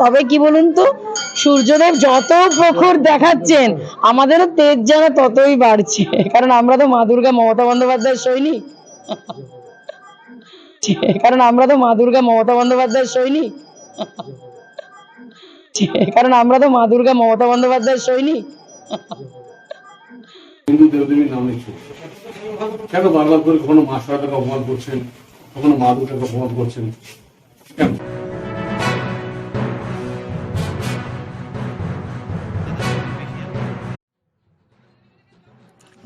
তবে কি বলুন তো, সূর্যদেব যত প্রখর দেখাচ্ছেন, আমাদেরও তেজ যেন ততই বাড়ছে। কারণ আমরা তো মা দুর্গা মমতা বন্দ্যোপাধ্যায়ের সৈনিক। কারণ আমরা তো মা দুর্গা মমতা বন্দ্যোপাধ্যায়ের সৈনিক। কারণ আমরা তো মা দুর্গা মমতা বন্দ্যোপাধ্যায়ের সৈনিক। কেন বারবার করে কখনো মা সরকারকে অপমান করছেন? কখনো মা দুর্গাকে অপমান করছেন? কেন?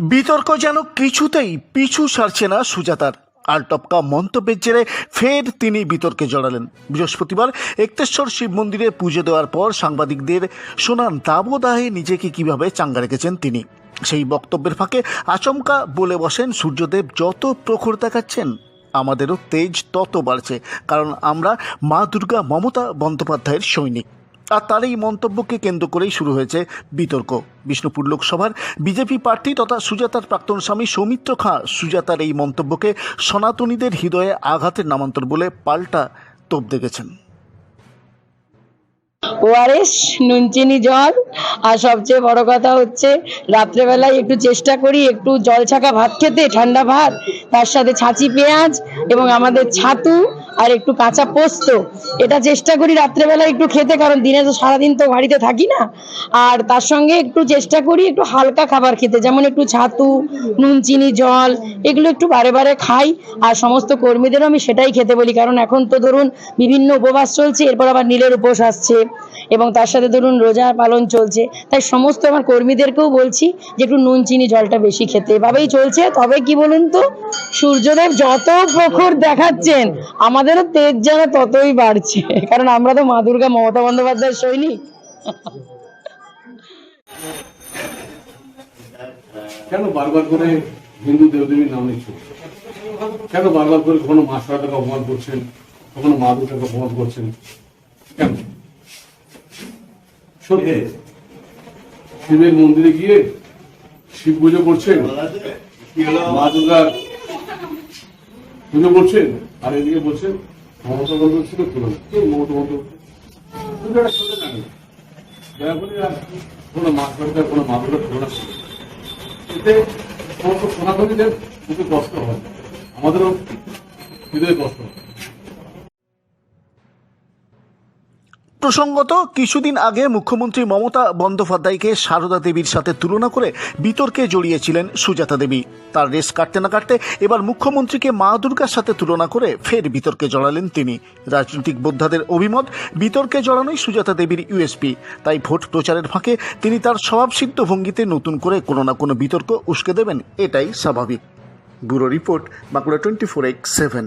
বিতর্ক যেন কিছুতেই পিছু সারছে না সুজাতার। আর টপকা মন্তব্যের জেরে ফের তিনি বিতর্কে জড়ালেন। বৃহস্পতিবার একতেশ্বর শিব মন্দিরে পুজো দেওয়ার পর সাংবাদিকদের শোনান দাবদাহে নিজেকে কীভাবে চাঙ্গা রেখেছেন তিনি। সেই বক্তব্যের ফাঁকে আচমকা বলে বসেন, সূর্যদেব যত প্রখর দেখাচ্ছেন, আমাদেরও তেজ তত বাড়ছে, কারণ আমরা মা দুর্গা মমতা বন্দ্যোপাধ্যায়ের সৈনিক। আর তার এই মন্তব্যকে কেন্দ্র করেই শুরু হয়েছে বিতর্ক। বিষ্ণুপুর লোকসভার বিজেপি প্রার্থী তথা সুজাতার প্রাক্তন স্বামী সৌমিত্র খাঁ সুজাতার এই মন্তব্যকে সনাতনীদের হৃদয়ে আঘাতের নামান্তর বলে পাল্টা তোপ দেখেছেন। ওআরএস নুন চিনি জল, আর সবচেয়ে বড় কথা হচ্ছে রাত্রেবেলায় একটু চেষ্টা করি, একটু জল ছাকা ভাত খেতে, ঠান্ডা ভাত, তার সাথে ছাঁচি পেঁয়াজ এবং আমাদের ছাতু আর একটু কাঁচা পোস্ত। এটা চেষ্টা করি রাত্রেবেলা একটু খেতে, কারণ দিনে তো সারাদিন তো বাড়িতে থাকি না। আর তার সঙ্গে একটু চেষ্টা করি একটু হালকা খাবার খেতে, যেমন একটু ছাতু, নুন, চিনি, জল, এগুলো একটু বারে বারে খাই। আর সমস্ত কর্মীদেরও আমি সেটাই খেতে বলি, কারণ এখন তো ধরুন বিভিন্ন উপবাস চলছে, এরপর আবার নীলের উপোস আসছে। এবং তার সাথে ধরুন রোজা পালন চলছে, তাই সমস্ত আমার কর্মীদেরকেও বলছি যে একটু নুন, চিনি, জলটা বেশি খেতে। এভাবেই চলছে। তবে কি বলুন তো, সূর্যদেব যত প্রখর দেখাচ্ছেন, আমাদেরও তেজ যেন ততই বাড়ছে। কারণ আমরা তো মা দুর্গা, মমতা বন্দ্যোপাধ্যায়ের সৈনিক। কেন বারবার করে হিন্দু দেবদেবীর নাম নিচ্ছে? কেন বারবার করে কখনো মা সরকারকে অপমান করছেন, কখনো মা দুর্গাকে অপমান করছেন? কেন? সত্যি শিবের মন্দিরে গিয়ে শিব পুজো করছেন, মা দুর্গার পুজো করছেন, আর এদিকে বলছেন, মমতা বন্দ্যোপাধ্যায় ছিল কে মমতা বন্দ্যোপাধ্যায়? কোনো মা সরকার কোনো মা দুর্গার তুলনা এতে কষ্ট হয়। আমাদেরও হৃদয়ে কষ্ট হয়। প্রসঙ্গত, কিছুদিন আগে মুখ্যমন্ত্রী মমতা বন্দ্যোপাধ্যায়কে সারদা দেবীর সাথে তুলনা করে বিতর্কে জড়িয়েছিলেন সুজাতা দেবী। তার রেস কাটতে না কাটতে এবার মুখ্যমন্ত্রীকে মা দুর্গার সাথে তুলনা করে ফের বিতর্কে জড়ালেন তিনি। রাজনৈতিক বোদ্ধাদের অভিমত, বিতর্কে জড়ানোই সুজাতা দেবীর ইউএসপি তাই ভোট প্রচারের ফাঁকে তিনি তার স্বভাবসিদ্ধ ভঙ্গিতে নতুন করে কোনো না কোনো বিতর্ক উস্কে দেবেন, এটাই স্বাভাবিক। Bureau report, Bankura twenty four x seven.